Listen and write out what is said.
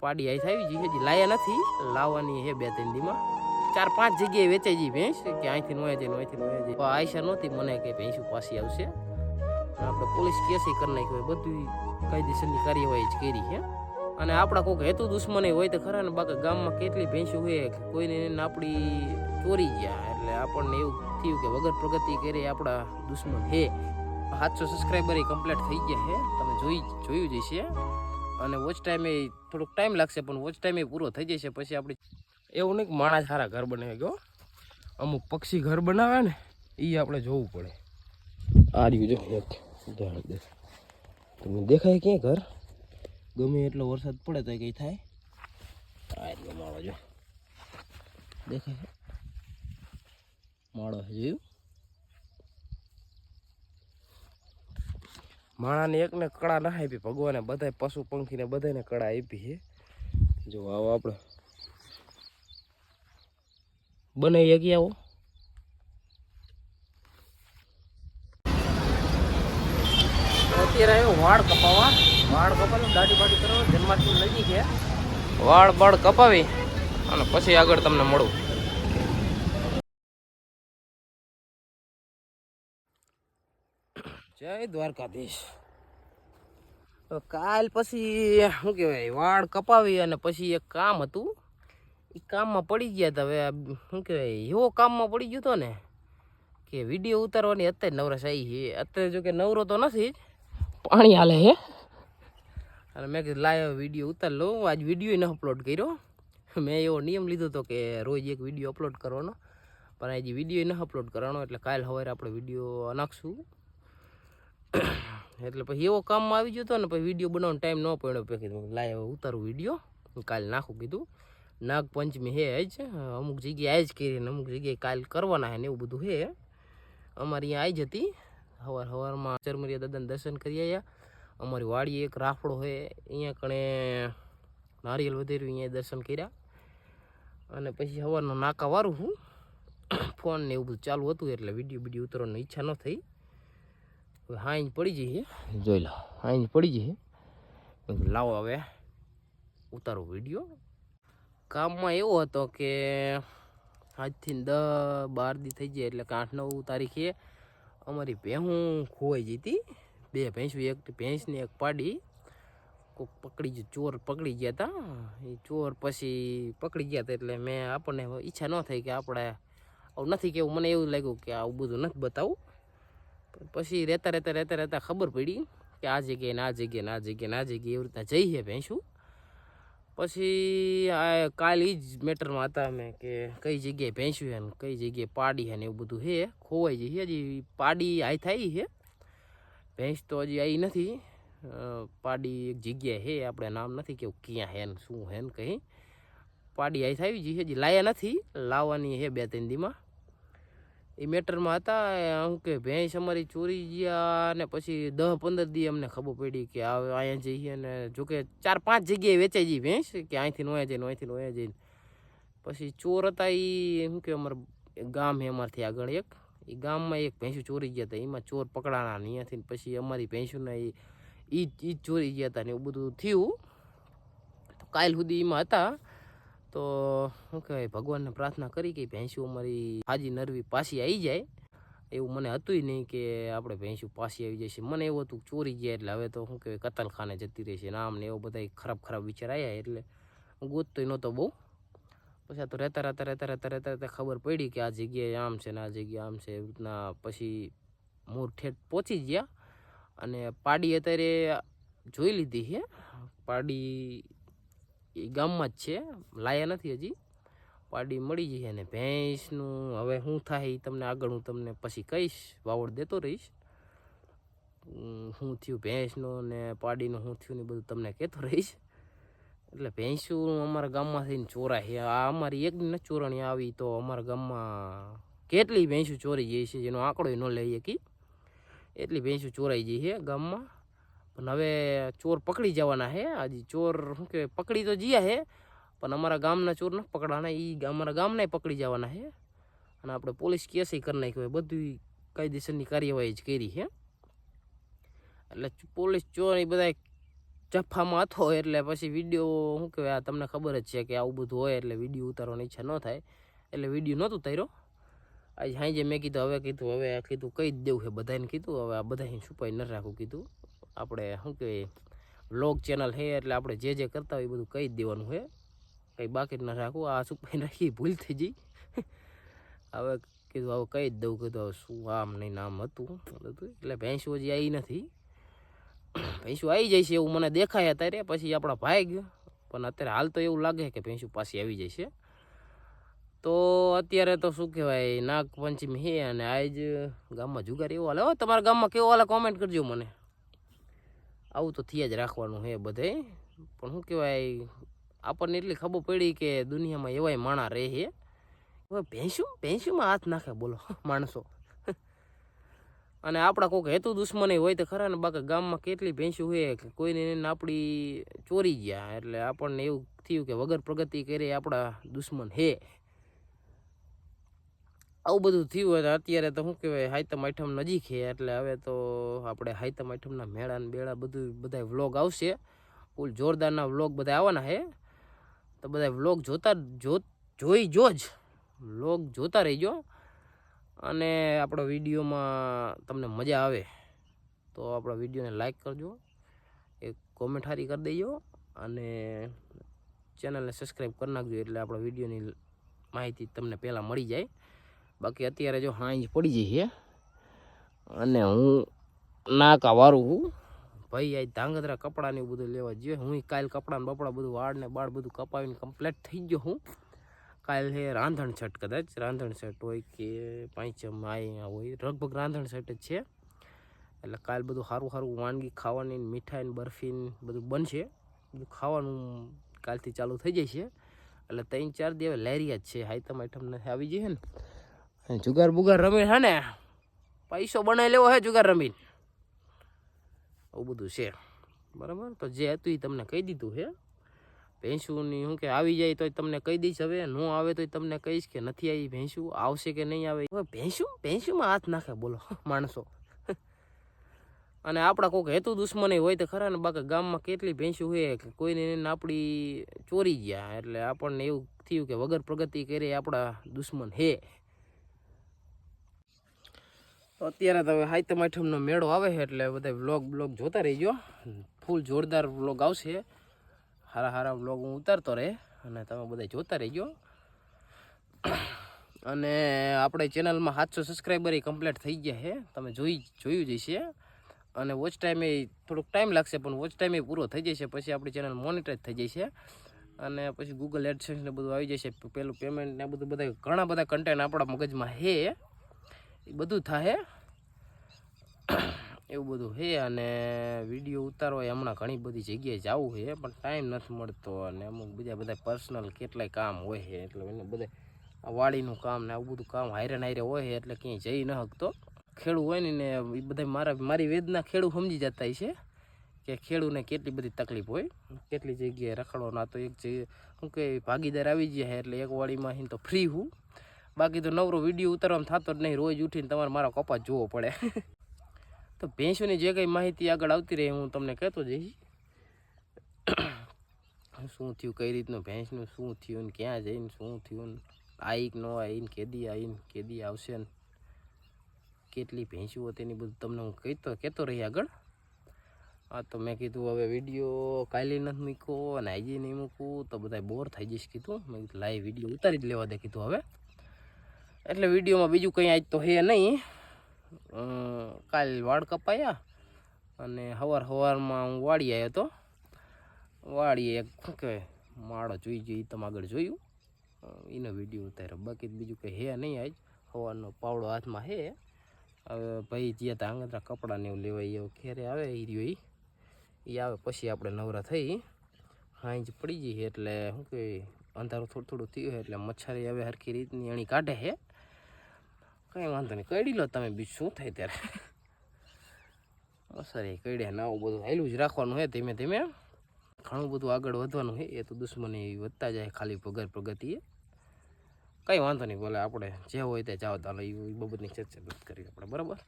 પાડી આઈ આવી ગઈ હજી લાયા નથી. લાવવાની હે બે ત્રણ દીમાં. ચાર પાંચ જગ્યાએ વેચાઈ જઈ ભેંસ, કે અહીંથી નોયા જઈને અહીંથી નોયા જઈ આયશા નહોતી, મને કે ભેંસું પાછી આવશે. આપણે પોલીસ કેસ કરી નાખ્યો બધું કાયદેસરની કાર્યવાહી જ કરી છે અને આપણા કોઈક હેતુ દુશ્મને હોય તો ખરા ને, બાકી ગામમાં કેટલી ભેંસો હોય કોઈને આપણી ચોરી ગયા. એટલે આપણને એવું થયું કે વગર પ્રગતિ કરે આપણા દુશ્મન હે. સાતસો સબસ્ક્રાઈબર કમ્પ્લીટ થઈ ગયા છે તમે જોઈ, જોયું જ હશે. અને વોચ ટાઈમે થોડોક ટાઈમ લાગશે, પણ વોચ ટાઈમે પૂરો થઈ જશે, પછી આપણે એવું નહીં માણસ સારા ઘર બનાવે ગયો અમુક પક્ષી ઘર બનાવે ને એ આપણે જોવું પડે. આ રહ્યું જો તમને દેખાય ક્યાંય ઘર? ગમે એટલો વરસાદ પડે તો કંઈ થાય? આ માળો જો. દેખાય? માળો જોયું માણાને એકને કળા ના આપી ભગવાને બધાય પશુ પંખીને બધાને કળા આપી છે. જો આવો આપણે. બને એક આવો. અત્યારે આવ્યો વાળ કપાવા વાળ કપાવી દાઢી બાઢી કરો જન્માષ્ટમી નજીક છે. વાળ બાળ કપાવી અને પછી આગળ તમને મળું. જય દ્વારકાધીશ. તો કાલ પછી, શું કહેવાય, વાળ કપાવી અને પછી એક કામ હતું. એ કામમાં પડી ગયા હતા હવે શું કહેવાય, એવો કામમાં પડી ગયો હતો ને, કે વીડિયો ઉતારવાની અત્યારે નવરસ આવી છે. અત્યારે જો કે નવરો તો નથી, પાણી હાલે હે અને મેં કીધું, લાયો વીડિયો ઉતાર લો આજ વીડિયો ન અપલોડ કર્યો. મેં એવો નિયમ લીધો હતો કે રોજ એક વીડિયો અપલોડ કરવાનો. પણ આજે વીડિયો ન અપલોડ કરવાનો, એટલે કાલ સવારે આપણે વીડિયો નાખશું. એટલે પછી એવો કામમાં આવી ગયો હતો ને પછી વીડિયો બનાવવાનો ટાઈમ ન પડ્યો. પછી કીધું, લાય ઉતારું વીડિયો કાલે નાખું, કીધું. નાગપંચમી હે જ અમુક જગ્યાએ જ કરીને અમુક જગ્યાએ કાલ કરવાના હે ને એવું બધું હે. અમારી અહીંયા આવી જતી સવાર સવારમાં ચરમરિયા દાદાને દર્શન કરી આવ્યા અમારી વાડી એક રાફડો છે અહીંયા કણે નારિયેલ વધેર્યું અહીંયા દર્શન કર્યા. અને પછી સવારનો નાકા વારું હું, ફોન ને એવું બધું ચાલુ હતું એટલે વીડિયો વીડિયો ઉતરવાની ઈચ્છા ન થઈ. હવે હાઈન પડી જઈએ જોઈ લો હાઈન પડી જઈએ લાવો હવે ઉતારો વીડિયો. કામમાં એવો હતો કે આજથી દસ બાર દી થઈ જાય એટલે કે આઠ નવ તારીખે અમારી ભેહું ખોવાઈ જતી બે ભેંસું એક ભેંસને એક પાડી. કોક પકડી જ ચોર પકડી ગયા હતા એ ચોર પછી પકડી ગયા હતા એટલે મેં આપણને ઈચ્છા ન થઈ કે આપણે આવું નથી કેવું મને એવું લાગ્યું કે આવું બધું નથી બતાવું. પછી રહેતા રહેતા રહેતા રહેતા ખબર પડી કે આ જગ્યાએ ને આ જગ્યાએ આ જગ્યાએ આ જગ્યાએ એવી રીતના જઈએ ભેંસું. પછી આ કાલ એ જ મેટરમાં હતા અમે કે કઈ જગ્યાએ ભેંસ્યું છે ને કઈ જગ્યાએ પાડી છે ને એવું બધું છે ખોવાઈ જઈએ હજી પાડી આઈ થાય છે ભેંસ તો હજી આવી નથી. પાડી એક જગ્યાએ છે આપણે નામ નથી કેવું ક્યાં હે ને શું હે ને કંઈ. પાડી આઈ થાય છે હજી લાયા નથી. લાવવાની છે બે ત્રણ દીમાં. એ મેટરમાં હતા શું કે ભેંસ અમારી ચોરી ગયા ને પછી દસ પંદર દી અમને ખબર પડી કે આ અહીંયા જઈએ ને જોકે ચાર પાંચ જગ્યાએ વેચાઈ જઈ ભેંસ, કે અહીંથી નોયા જઈને, અહીંથી નોયા જઈને. પછી ચોર હતા એ શું કે અમારે ગામ હે અમારથી આગળ એક એ ગામમાં એક ભેંસું ચોરી ગયા હતા એમાં ચોર પકડાણા અહીંયાથી પછી અમારી ભેંસુને એ જ ચોરી ગયા હતા ને એવું બધું થયું. કાલ સુધી એમાં હતા તો શું કહેવાય, ભગવાનને પ્રાર્થના કરી કે ભેંસું અમારી હાજી નરવી પાછી આવી જાય. એવું મને હતું નહીં કે આપણે ભેંસું પાછી આવી જશે. મને એવું હતું ચોરી ગયા એટલે હવે તો શું કહેવાય, કતલખાને જતી રહેશે નામ ને એવો બધા ખરાબ ખરાબ વિચાર આવ્યા એટલે હું ગોતતો નહોતો બહુ. પછી આ તો રહેતા રહેતા રહેતા રહેતા રહેતા રહેતા ખબર પડી કે આ જગ્યાએ આમ છે ને આ જગ્યાએ આમ છે એવી રીતના પછી મૂળ ઠેઠ પહોંચી ગયા. અને પાડી અત્યારે જોઈ લીધી છે પાડી એ ગામમાં જ છે, લાયા નથી હજી. પાડી મળી જઈ અને ભેંસનું, હવે શું થાય એ તમને આગળ હું તમને પછી કહીશ, વાવડ દેતો રહીશ. શું થયું ભેંસનું ને પાડીનું શું થયું ને બધું તમને કહેતો રહીશ. એટલે ભેંસું અમારા ગામમાં થઈને ચોરાય આ અમારી એક ન ચોરણી આવી તો અમારા ગામમાં કેટલી ભેંસું ચોરી જાય છે, જેનો આંકડો ન લઈ શકી એટલી ભેંસું ચોરાઈ જઈએ છે ગામમાં. પણ હવે ચોર પકડી જવાના હે. આજે ચોર શું કહેવાય, પકડી તો ગયા હે, પણ અમારા ગામના ચોર નથી પકડાના. એ અમારા ગામને પકડી જવાના હે. અને આપણે પોલીસ કેસ કરી નાખ્યો હોય બધું કાયદેસરની કાર્યવાહી જ કરી હે. એટલે પોલીસ ચોર એ બધા જફામાં હતો એટલે પછી વીડિયો શું કહેવાય, આ તમને ખબર જ છે કે આવું બધું હોય એટલે વીડિયો ઉતારવાની ઈચ્છા ન થાય. એટલે વીડિયો નહોતું ઉતાર્યો આજે સાંજે મેં કીધું, હવે કીધું હવે કીધું કહી જ દેવું છે બધાને કીધું, હવે આ બધાને છુપાઈ ન રાખું કીધું. આપણે શું કહેવાય વ્લોગ ચેનલ છે, એટલે આપણે જે જે કરતા હોય એ બધું કહી જ દેવાનું છે. કંઈ બાકી ન રાખવું આ સુપાઈ નાખી, ભૂલ થઈ જઈ હવે કીધું, હવે કહી જ દઉં, કીધું, હવે શું આમ નહીં નામ હતું. એટલે ભેંસો હજી આવી નથી. ભેંસું આવી જાય છે એવું મને દેખાય અત્યારે, પછી આપણા ભાઈ ગયો. પણ અત્યારે હાલ તો એવું લાગે કે ભેંસું પાછી આવી જાય છે તો અત્યારે તો શું કહેવાય, નાગપંચમી છે અને આજ ગામમાં જુગાર એવો હાલે. હો, તમારા ગામમાં કેવો હાલે કોમેન્ટ કરજો મને. આવું તો થયા જ રાખવાનું છે બધે. પણ શું કહેવાય, આપણને એટલી ખબર પડી કે દુનિયામાં એવાય માણા રહે છે હવે ભેંસું, ભેંસુંમાં હાથ નાખે બોલો, માણસો. અને આપણા કોઈક હેતુ દુશ્મની હોય તો ખરા ને બાકી ગામમાં કેટલી ભેંસું હોય કે કોઈને આપણી ચોરી ગયા. એટલે આપણને એવું થયું કે વગર પ્રગતિ કરે આપણા દુશ્મન હે. આવું બધું થયું હોય અત્યારે તો શું કહેવાય, હાઈતમ આઈટમ નજીક છે, એટલે હવે તો આપણે હાઈતમ આઈટમના મેળા ને બેળા બધું બધા વ્લોગ આવશે. ફૂલ જોરદારના વ્લોગ બધા આવવાના છે. તો બધા વ્લોગ જોતા જો, જોઈ જો જ. વ્લોગ જોતા રહીજો. અને આપણો વિડીયોમાં તમને મજા આવે તો આપણા વિડીયોને લાઈક કરજો. એક કોમેન્ટ હારી કરી દેજો. અને ચેનલને સબસ્ક્રાઈબ કરી નાખજો એટલે આપણા વિડીયોની માહિતી તમને પહેલાં મળી જાય. બાકી અત્યારે જો હાંજ પડી જઈ છે અને હું નાકા વારું હું ભાઈ, આ ધાંગધ્રા કપડાને એવું બધું લેવા જોઈએ હું કાલ કપડાને બપડા બધું વાળ ને બાળ બધું કપાવીને કમ્પ્લેટ થઈ ગયો હું. કાલ છે રાંધણ છટ કદાચ. રાંધણ છટ હોય કે પાંચમ અહીંયા હોય. લગભગ રાંધણ છટ જ છે. એટલે કાલ બધું સારું સારું વાનગી ખાવાની મીઠાઈ બરફી બધું બનશે. બધું ખાવાનું કાલથી ચાલુ થઈ જાય છે એટલે ત્રણ ચાર દિવસ લહેરિયા જ છે. હાઈતમ આઈટમ નથી આવી જઈએ ને. જુગાર બુગાર રમી હે ને? પૈસો બનાવી લેવો હે જુગાર રમીને. આવું બધું છે. બરાબર? તો જે હતું એ તમને કહી દીધું છે ભેંસુની શું કે આવી જાય તો તમને કહી દઈશ હવે. ન આવે તો તમને કહીશ કે નથી આવી ભેંસું. આવશે કે નહીં આવે? ભેંસું? ભેંસુમાં હાથ નાખે, બોલો, માણસો. અને આપણા કોઈક હેતુ દુશ્મની હોય તો ખરા ને, બાકી ગામમાં કેટલી ભેંસું હોય કે કોઈને આપણી ચોરી ગયા. એટલે આપણને એવું થયું કે વગર પ્રગતિ કરે આપણા દુશ્મન હે તો અત્યારે તો હાઈતમ આઠમનો મેળો આવે છે એટલે બધા વ્લોગ બ્લોગ જોતા રહીજો. ફૂલ જોરદાર વ્લોગ આવશે. હારા હારા વ્લોગ હું ઉતારતો રહે અને તમે બધા જોતા રહીજો. અને આપણે ચેનલમાં સાતસો સબસ્ક્રાઈબર એ કમ્પ્લીટ થઈ ગયા છે. તમે જોઈ જોયું જ છે અને વોચ ટાઈમે થોડોક ટાઈમ લાગશે, પણ વોચ ટાઈમે પૂરો થઈ જશે. પછી આપણી ચેનલ મોનિટાઈઝ થઈ જશે. અને પછી ગૂગલ એડસન્સ ને બધું આવી જશે. પેલું પેમેન્ટ ને બધું બધા ઘણા બધા કન્ટેન્ટ આપણા મગજમાં છે. એ બધું થાય. એવું બધું છે અને વીડિયો ઉતારવા હમણાં ઘણી બધી જગ્યાએ જવું છે, પણ ટાઈમ નથી મળતો અને અમુક બીજા બધા પર્સનલ કેટલાય કામ હોય છે, એટલે એને બધા વાડીનું કામ ને આવું બધું કામ હારે નાયરે હોય છે, એટલે ક્યાંય જઈ ન શકતો. ખેડૂ હોય ને એ બધા મારા, મારી વેદના ખેડૂ સમજી જતા છે કે ખેડૂને કેટલી બધી તકલીફ હોય. કેટલી જગ્યાએ રખડો ના તો એક જગ્યાએ શું કે ભાગીદાર આવી ગયા એટલે એક વાડીમાં તો ફ્રી હું. બાકી તો નવરો વીડિયો ઉતારવામાં થતો જ નહીં, રોજ ઉઠીને તમારે મારા કપાસ જોવો પડે. તો ભેંસોની જે કંઈ માહિતી આગળ આવતી રહે, હું તમને કહેતો જઈશ. શું થયું, કઈ રીતનું ભેંસનું, શું થયું ને ક્યાં જઈને, શું થયું ને આઈ ન આવીને કેદી આવીને કેદી આવશે ને, કેટલી ભેંસુઓ તેની બધું તમને હું કહેતો કહેતો રહી આગળ. હા, તો મેં કીધું, હવે વીડિયો કાલે નથી મૂક્યો અને આજે નહીં મૂકું. તો બધા બોર થઈ જઈશ કીધું. મેં કીધું લાઈવ વીડિયો ઉતારી જ લેવા દે, કીધું હવે. એટલે વિડીયોમાં બીજું કંઈ આજ તો હે નહીં. કાલ વાળ કપાયા અને સવાર સવારમાં હું વાળી આવ્યો હતો. વાળીએ શું કહેવાય, માળો જોઈ જોઈ તમે આગળ જોયું. એનો વીડિયો ઉતાર્યો. બાકી બીજું કંઈ હે નહીં આજ. સવારનો પાવડો હાથમાં હે. હવે ભાઈ જ્યાં ત્યાં આંગતરા કપડાં ને એવું લેવાય એવું ખેરે આવે એ રહ્યો એ આવે પછી આપણે નવરા થઈ. હાંજ પડી જઈએ એટલે શું કે અંધારું થોડું થોડું થયું એટલે મચ્છરી હવે હરખી રીતની એણી કાઢે છે કંઈ વાંધો નહીં. કડી લો તમે બીજું શું થાય ત્યારે? મસારી કડ્યા ને આવું બધું હેલું જ રાખવાનું હોય ધીમે ધીમે. ઘણું બધું આગળ વધવાનું હોય એ તો દુશ્મની વધતા જાય ખાલી પગર પ્રગતિએ. કંઈ વાંધો નહીં બોલે આપણે જે હોય તે જાઓ ચાલો એ બાબતની ચર્ચા નથી કરી આપણે, બરાબર?